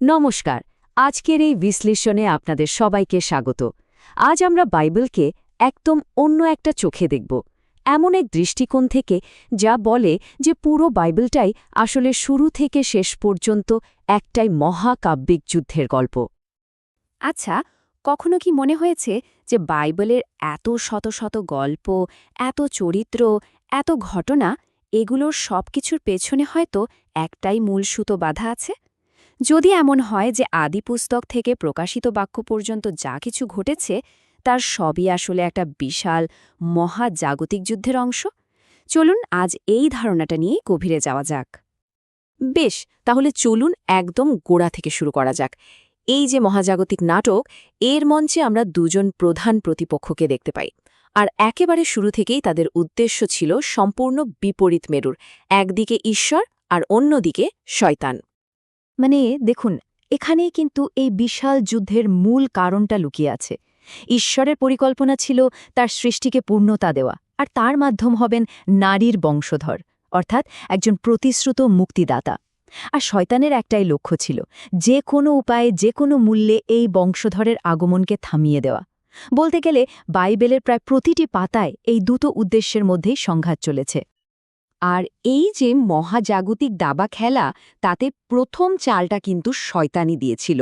নমস্কার, আজকের এই বিশ্লেষণে আপনাদের সবাইকে স্বাগত। আজ আমরা বাইবেলকে একদম অন্য একটা চোখে দেখব। এমন এক দৃষ্টিকোণ থেকে যা বলে যে পুরো বাইবেলটাই আসলে শুরু থেকে শেষ পর্যন্ত একটাই মহাকাব্যিক যুদ্ধের গল্প। আচ্ছা কখনো কি মনে হয়েছে যে বাইবেলের এত শত শত গল্প, এত চরিত্র, এত ঘটনা, এগুলোর সব কিছুর পেছনে হয়তো একটাই মূল সুতো বাধা আছে? যদি এমন হয় যে আদি পুস্তক থেকে প্রকাশিত বাক্য পর্যন্ত যা কিছু ঘটেছে, তার সবই আসলে একটা বিশাল মহাজাগতিক যুদ্ধের অংশ? চলুন আজ এই ধারণাটা নিয়ে গভীরে যাওয়া যাক। বেশ, তাহলে চলুন একদম গোড়া থেকে শুরু করা যাক। এই যে মহাজাগতিক নাটক, এর মঞ্চে আমরা দুজন প্রধান প্রতিপক্ষকে দেখতে পাই। আর একেবারে শুরু থেকেই তাদের উদ্দেশ্য ছিল সম্পূর্ণ বিপরীত মেরুর, একদিকে ঈশ্বর আর অন্যদিকে শয়তান। মানে দেখুন, এখানেই কিন্তু এই বিশাল যুদ্ধের মূল কারণটা লুকিয়ে আছে। ঈশ্বরের পরিকল্পনা ছিল তার সৃষ্টিকে পূর্ণতা দেওয়া, আর তার মাধ্যম হবেন নারীর বংশধর, অর্থাৎ একজন প্রতিশ্রুত মুক্তিদাতা। আর শয়তানের একটাই লক্ষ্য ছিল, যে কোনো উপায়ে, যে কোনো মূল্যে এই বংশধরের আগমনকে থামিয়ে দেওয়া। বলতে গেলে বাইবেলের প্রায় প্রতিটি পাতায় এই দুটো উদ্দেশ্যের মধ্যেই সংঘাত চলেছে। আর এই যে মহাজাগতিক দাবা খেলা, তাতে প্রথম চালটা কিন্তু শয়তানি দিয়েছিল।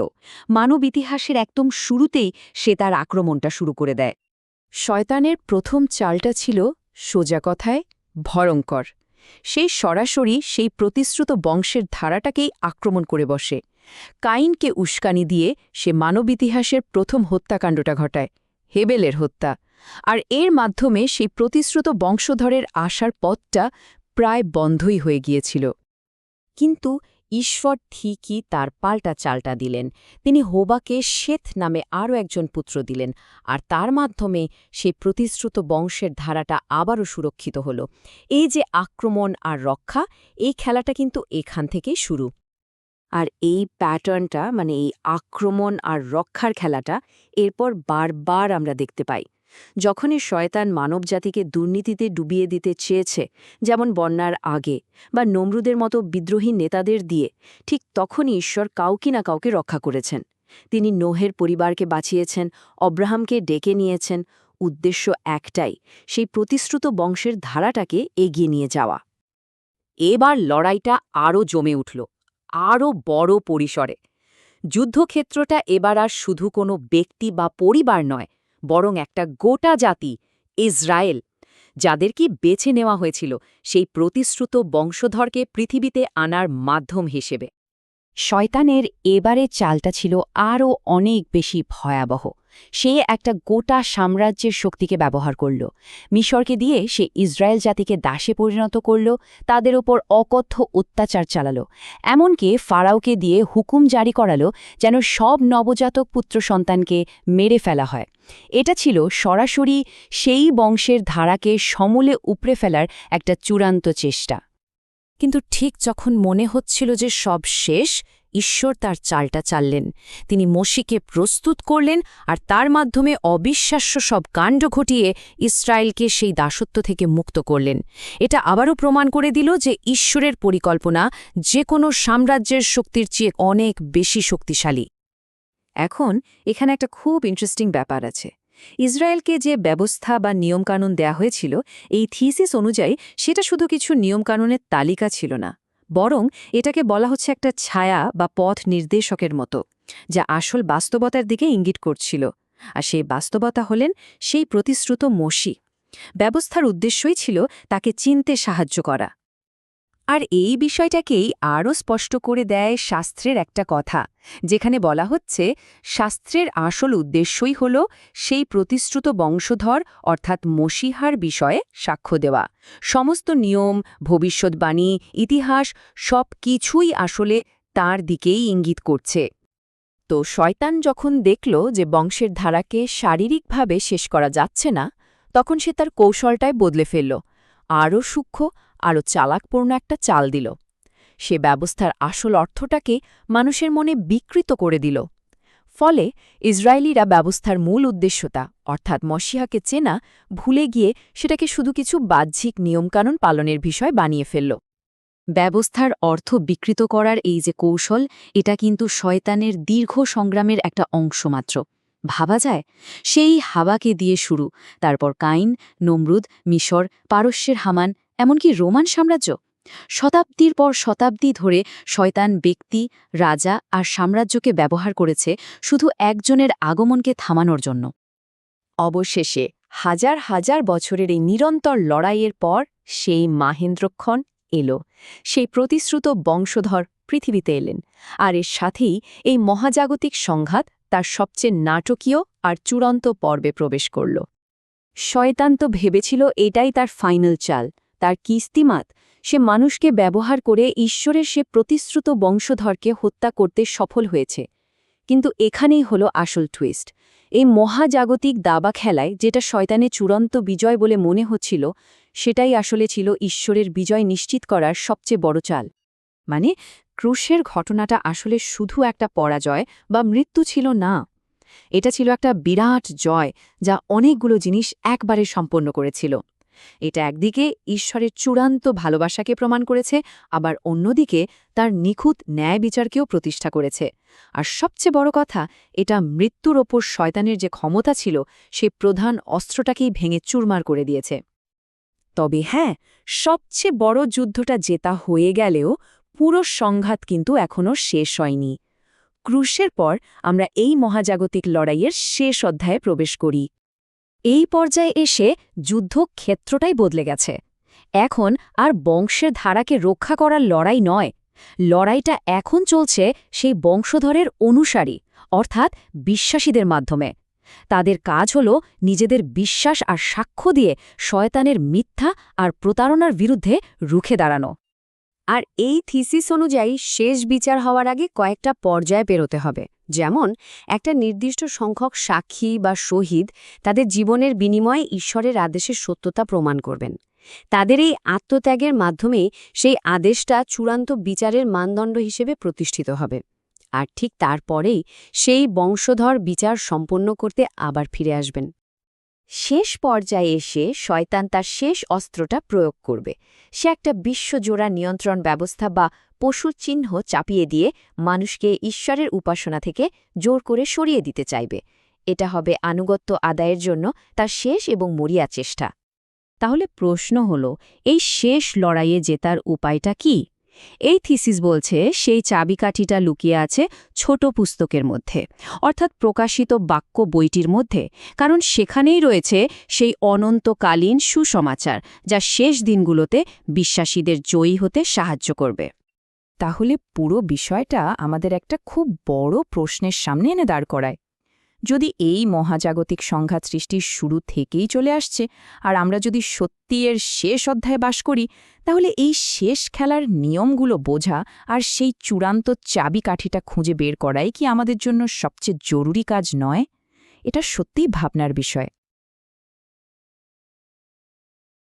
মানব ইতিহাসের একদম শুরুতেই সে তার আক্রমণটা শুরু করে দেয়। শয়তানের প্রথম চালটা ছিল সোজা কথায় ভয়ঙ্কর। সেই সরাসরি সেই প্রতিশ্রুত বংশের ধারাটাকেই আক্রমণ করে বসে। কাইনকে উস্কানি দিয়ে সে মানব ইতিহাসের প্রথম হত্যাকাণ্ডটা ঘটায়, হেবেলের হত্যা। আর এর মাধ্যমে সেই প্রতিশ্রুত বংশধরের আসার পথটা প্রায় বন্ধই হয়ে গিয়েছিল। কিন্তু ঈশ্বর ঠিকই তার পাল্টা চালটা দিলেন। তিনি হোবাকে শেথ নামে আরও একজন পুত্র দিলেন, আর তার মাধ্যমে সেই প্রতিশ্রুত বংশের ধারাটা আবারও সুরক্ষিত হল। এই যে আক্রমণ আর রক্ষা, এই খেলাটা কিন্তু এখান থেকেই শুরু। আর এই প্যাটার্নটা মানে এই আক্রমণ আর রক্ষার খেলাটা, এরপর বারবার আমরা দেখতে পাই। যখনই শয়তান মানবজাতিকে দুর্নীতিতে ডুবিয়ে দিতে চেয়েছে, যেমন বন্যার আগে, বা নমরুদের মতো বিদ্রোহী নেতাদের দিয়ে, ঠিক তখনই ঈশ্বর কাউকে না কাউকে রক্ষা করেছেন। তিনি নোহের পরিবারকে বাঁচিয়েছেন, অব্রাহামকে ডেকে নিয়েছেন। উদ্দেশ্য একটাই, সেই প্রতিশ্রুত বংশের ধারাটাকে এগিয়ে নিয়ে যাওয়া। এবার লড়াইটা আরও জমে উঠল, আরও বড় পরিসরে। যুদ্ধক্ষেত্রটা এবার আর শুধু কোনো ব্যক্তি বা পরিবার নয় বরং একটা গোটা জাতি, ইসরায়েল, যাদের কি বেছে নেওয়া হয়েছিল সেই প্রতিশ্রুত বংশধরকে পৃথিবীতে আনার মাধ্যম হিসেবে। শয়তানের এবারে চালটা ছিল আরও অনেক বেশি ভয়াবহ। সে একটা গোটা সাম্রাজ্যের শক্তিকে ব্যবহার করল। মিশরকে দিয়ে সে ইসরায়েল জাতিকে দাসে পরিণত করল, তাদের ওপর অকথ্য অত্যাচার চালালো। এমনকি ফারাওকে দিয়ে হুকুম জারি করালো যেন সব নবজাতক পুত্র সন্তানকে মেরে ফেলা হয়। এটা ছিল সরাসরি সেই বংশের ধারাকে সমূলে উপড়ে ফেলার একটা চূড়ান্ত চেষ্টা। কিন্তু ঠিক যখন মনে হচ্ছিল যে সব শেষ, ঈশ্বর তার চালটা চাললেন। তিনি মসিকে প্রস্তুত করলেন আর তার মাধ্যমে অবিশ্বাস্য সব কাণ্ড ঘটিয়ে ইসরায়েলকে সেই দাসত্ব থেকে মুক্ত করলেন। এটা আবারও প্রমাণ করে দিল যে ঈশ্বরের পরিকল্পনা যে কোনো সাম্রাজ্যের শক্তির চেয়ে অনেক বেশি শক্তিশালী। এখন এখানে একটা খুব ইন্টারেস্টিং ব্যাপার আছে। ইসরায়েলকে যে ব্যবস্থা বা নিয়মকানুন দেয়া হয়েছিল, এই থিসিস অনুযায়ী সেটা শুধু কিছু নিয়মকানুনের তালিকা ছিল না, বরং এটাকে বলা হচ্ছে একটা ছায়া বা পথ নির্দেশকের মতো, যা আসল বাস্তবতার দিকে ইঙ্গিত করছিল। আর সেই বাস্তবতা হলেন সেই প্রতিশ্রুত মসি। ব্যবস্থার উদ্দেশ্যই ছিল তাকে চিনতে সাহায্য করা। আর এই বিষয়টাকেই আরও স্পষ্ট করে দেয় শাস্ত্রের একটা কথা, যেখানে বলা হচ্ছে, শাস্ত্রের আসল উদ্দেশ্যই হল সেই প্রতিশ্রুত বংশধর, অর্থাৎ মসিহার বিষয়ে সাক্ষ্য দেওয়া। সমস্ত নিয়ম, ভবিষ্যৎবাণী, ইতিহাস সব কিছুই আসলে তার দিকেই ইঙ্গিত করছে। তো শয়তান যখন দেখল যে বংশের ধারাকে শারীরিকভাবে শেষ করা যাচ্ছে না, তখন সে তার কৌশলটায় বদলে ফেলল। আরও সূক্ষ্ম আরও চালাকপূর্ণ একটা চাল দিল। সে ব্যবস্থার আসল অর্থটাকে মানুষের মনে বিকৃত করে দিল। ফলে ইসরায়েলিরা ব্যবস্থার মূল উদ্দেশ্যতা, অর্থাৎ মসিহাকে চেনা, ভুলে গিয়ে সেটাকে শুধু কিছু বাহ্যিক নিয়মকানুন পালনের বিষয় বানিয়ে ফেলল। ব্যবস্থার অর্থ বিকৃত করার এই যে কৌশল, এটা কিন্তু শয়তানের দীর্ঘ সংগ্রামের একটা অংশ মাত্র। ভাবা যায়, সেই হাওয়াকে দিয়ে শুরু, তারপর কাইন, নমরুদ, মিশর, পারস্যের হামান এমনকি রোমান সাম্রাজ্য। শতাব্দীর পর শতাব্দী ধরে শয়তান ব্যক্তি, রাজা আর সাম্রাজ্যকে ব্যবহার করেছে শুধু একজনের আগমনকে থামানোর জন্য। অবশেষে হাজার হাজার বছরের এই নিরন্তর লড়াইয়ের পর সেই মাহেন্দ্রক্ষণ এলো। সেই প্রতিশ্রুত বংশধর পৃথিবীতে এলেন আর এর সাথেই এই মহাজাগতিক সংঘাত তার সবচেয়ে নাটকীয় আর চূড়ান্ত পর্বে প্রবেশ করল। শয়তান তো ভেবেছিল এটাই তার ফাইনাল চাল। তার কিস্তিমাত, সে মানুষকে ব্যবহার করে ঈশ্বরের সে প্রতিশ্রুত বংশধরকে হত্যা করতে সফল হয়েছে। কিন্তু এখানেই হলো আসল টুইস্ট এই মহাজাগতিক দাবা খেলায় যেটা শয়তানে চূড়ান্ত বিজয় বলে মনে হচ্ছিল, সেটাই আসলে ছিল ঈশ্বরের বিজয় নিশ্চিত করার সবচেয়ে বড় চাল। মানে ক্রুশের ঘটনাটা আসলে শুধু একটা পরাজয় বা মৃত্যু ছিল না। এটা ছিল একটা বিরাট জয় যা অনেকগুলো জিনিস একবারে সম্পন্ন করেছিল। এটা একদিকে ঈশ্বরের চূড়ান্ত ভালোবাসাকে প্রমাণ করেছে, আবার অন্যদিকে তার নিখুঁত ন্যায় বিচারকেও প্রতিষ্ঠা করেছে। আর সবচেয়ে বড় কথা, এটা মৃত্যুর ওপর শয়তানের যে ক্ষমতা ছিল সেই প্রধান অস্ত্রটাকেই ভেঙে চুরমার করে দিয়েছে। তবে হ্যাঁ সবচেয়ে বড় যুদ্ধটা জেতা হয়ে গেলেও পুরো সংঘাত কিন্তু এখনও শেষ হয়নি। ক্রুশের পর আমরা এই মহাজাগতিক লড়াইয়ের শেষ অধ্যায়ে প্রবেশ করি। এই পর্যায়ে এসে যুদ্ধক্ষেত্রটাই বদলে গেছে। এখন আর বংশের ধারাকে রক্ষা করার লড়াই নয়। লড়াইটা এখন চলছে সেই বংশধরের অনুসারী, অর্থাৎ বিশ্বাসীদের মাধ্যমে। তাদের কাজ হল নিজেদের বিশ্বাস আর সাক্ষ্য দিয়ে শয়তানের মিথ্যা আর প্রতারণার বিরুদ্ধে রুখে দাঁড়ানো। আর এই থিসিস অনুযায়ী শেষ বিচার হওয়ার আগে কয়েকটা পর্যায়ে পেরোতে হবে। যেমন, একটা নির্দিষ্ট সংখ্যক সাক্ষী বা শহীদ তাদের জীবনের বিনিময়ে ঈশ্বরের আদেশের সত্যতা প্রমাণ করবেন। তাদের এই আত্মত্যাগের মাধ্যমেই সেই আদেশটা চূড়ান্ত বিচারের মানদণ্ড হিসেবে প্রতিষ্ঠিত হবে। আর ঠিক তারপরেই সেই বংশধর বিচার সম্পন্ন করতে আবার ফিরে আসবেন। শেষ পর্যায়ে এসে শয়তান তার শেষ অস্ত্রটা প্রয়োগ করবে। সে একটা বিশ্বজোড়া নিয়ন্ত্রণ ব্যবস্থা বা পশুর চিহ্ন চাপিয়ে দিয়ে মানুষকে ঈশ্বরের উপাসনা থেকে জোর করে সরিয়ে দিতে চাইবে। এটা হবে আনুগত্য আদায়ের জন্য তার শেষ এবং মরিয়া চেষ্টা। তাহলে প্রশ্ন হল, এই শেষ লড়াইয়ে জেতার উপায়টা কি? এই থিসিস বলছে, সেই চাবিকাঠিটা লুকিয়ে আছে ছোট পুস্তকের মধ্যে, অর্থাৎ প্রকাশিত বাক্য বইটির মধ্যে, কারণ সেখানেই রয়েছে সেই অনন্তকালীন সুসমাচার, যা শেষ দিনগুলোতে বিশ্বাসীদের জয়ী হতে সাহায্য করবে। তাহলে পুরো বিষয়টা আমাদের একটা খুব বড় প্রশ্নের সামনে এনে দাঁড় করায়। যদি এই মহাজাগতিক সংঘাত সৃষ্টির শুরু থেকেই চলে আসছে, আর আমরা যদি সত্যি এর শেষ অধ্যায়ে বাস করি, তাহলে এই শেষ খেলার নিয়মগুলো বোঝা আর সেই চূড়ান্ত চাবিকাঠিটা খুঁজে বের করাই কি আমাদের জন্য সবচেয়ে জরুরি কাজ নয়? এটা সত্যিই ভাবনার বিষয়।